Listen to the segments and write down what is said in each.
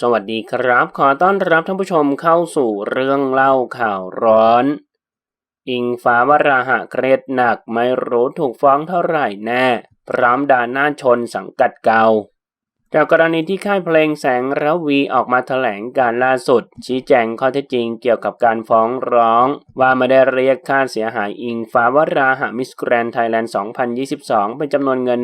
สวัสดีครับ ขอต้อนรับท่านผู้ชมเข้าสู่เรื่องเล่าข่าวร้อน อิงฟ้าวราหะเครียดหนักไม่รู้ถูกฟ้องเท่าไหร่แน่ พร้อมด่าหน้าชนสังกัดเก่า จากกรณีที่ค่ายเพลงแสงระวีออกมาแถลงการล่าสุด ชี้แจงข้อเท็จจริงเกี่ยวกับการฟ้องร้อง ว่าไม่ได้เรียกค่าเสียหายอิงฟ้าวราหะมิสแกรนไทยแลนด์ 2022 เป็นจำนวนเงิน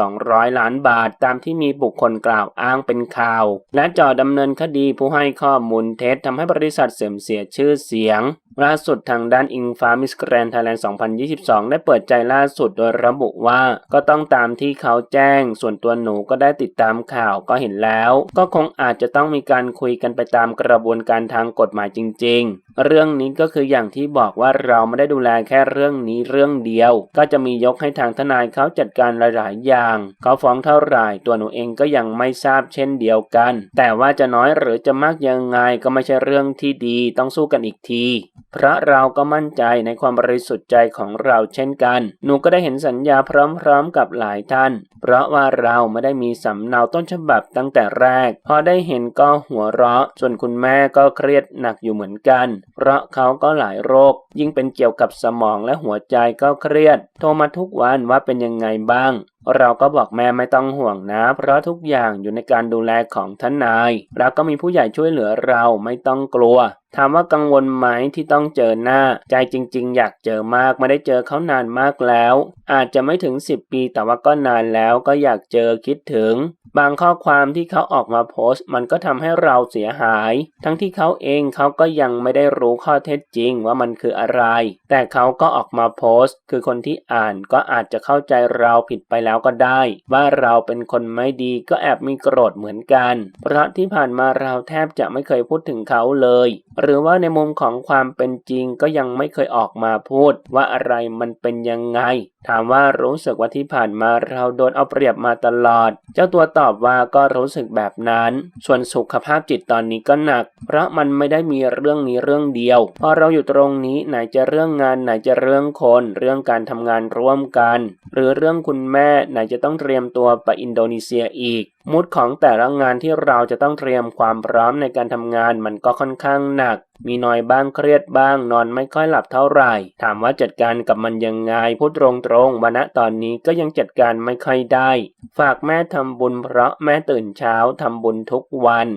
1,200 ล้านบาท ตามที่มีบุคคลกล่าวอ้างเป็นข่าว และจ่อดำเนินคดีผู้ให้ข้อมูลเท็จทำให้บริษัทเสื่อมเสียชื่อเสียง ล่าสุดทางด้านอิงฟ้ามิสแกรนไทยแลนด์ 2022 ได้เปิดใจล่าสุดโดยระบุว่าก็ต้องตามที่เขาแจ้ง ส่วนตัวหนูก็ได้ติดตามข่าวก็เห็นแล้ว ก็คงอาจจะต้องมีการคุยกันไปตามกระบวนการทางกฎหมายจริง ๆ เรื่องนี้ก็คืออย่างที่บอกว่าเราไม่ได้ดูแลแค่เรื่องนี้เรื่องเดียว ก็จะมียกให้ทางทนายเขาจัดการหลายๆอย่างเขาฟ้องเท่าไหร่ตัวหนูเองก็ยังไม่ทราบเช่นเดียวกัน แต่ว่าจะน้อยหรือจะมากยังไงก็ไม่ใช่เรื่องที่ดีต้องสู้กันอีกที เพราะเราก็มั่นใจในความบริสุทธิ์ใจของเราเช่นกัน หนูก็ได้เห็นสัญญาพร้อมๆกับหลายท่าน เพราะว่าเราไม่ได้มีสำเนาต้นฉบับตั้งแต่แรก พอได้เห็นก็หัวเราะ ส่วนคุณแม่ก็เครียดหนักอยู่เหมือนกันเพราะเขาก็หลายโรค ยิ่งเป็นเกี่ยวกับสมองและหัวใจก็เครียด โทรมาทุกวันว่าเป็นยังไงบ้าง เราก็บอกแม่ไม่ต้องห่วงนะ เพราะทุกอย่างอยู่ในการดูแลของท่านนายแล้วก็มีผู้ใหญ่ช่วยเหลือเราไม่ต้องกลัว ถามว่ากังวลไหมที่ต้องเจอหน้า ใจจริง ๆ อยากเจอมากไม่ได้เจอเขานานมากแล้ว อาจจะไม่ถึง 10 ปีแต่ว่าก็นานแล้วก็อยากเจอคิดถึงบางข้อความที่เขาออกมาโพสต์ มันก็ทำให้เราเสียหาย ทั้งที่เขาเองเขาก็ยังไม่ได้รู้ข้อเท็จจริงว่ามันคืออะไร แต่เขาก็ออกมาโพสต์ คือคนที่อ่านก็อาจจะเข้าใจเราผิดไปแล้วก็ได้ ว่าเราเป็นคนไม่ดีก็แอบมีโกรธเหมือนกัน เพราะที่ผ่านมาเราแทบจะไม่เคยพูดถึงเขาเลย หรือว่าในมุมของความเป็นจริงก็ยังไม่เคยออกมาพูด ว่าอะไรมันเป็นยังไง ถามว่ารู้สึกว่าที่ผ่านมาเราโดนเอาเปรียบมาตลอด เจ้าตัวตอบว่าก็รู้สึกแบบนั้น ส่วนสุขภาพจิตตอนนี้ก็หนัก เพราะมันไม่ได้มีเรื่องนี้เรื่องเดียว พอเราอยู่ตรงนี้ไหนจะเรื่องงานไหนจะเรื่องคน เรื่องการทำงานร่วมกัน หรือเรื่องคุณแม่ไหนจะต้องเตรียมตัวไปอินโดนีเซียอีก มุดของแต่ละงานที่เราจะต้องเตรียมความพร้อมในการทำงานมันก็ค่อนข้างหนัก มีน้อยบ้างเครียดบ้าง นอนไม่ค่อยหลับเท่าไหร่ ถามว่าจัดการกับมันยังไงพูดตรงๆวันณตอนนี้ก็ยังจัดการไม่ค่อยได้ ฝากแม่ทำบุญเพราะแม่ตื่นเช้าทำบุญทุกวัน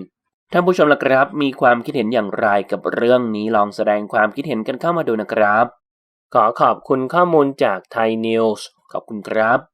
ท่านผู้ชมล่ะครับ มีความคิดเห็นอย่างไรกับเรื่องนี้ลองแสดงความคิดเห็นกันเข้ามาดูนะครับ ขอขอบคุณข้อมูลจากไทยนิวส์ขอบคุณครับ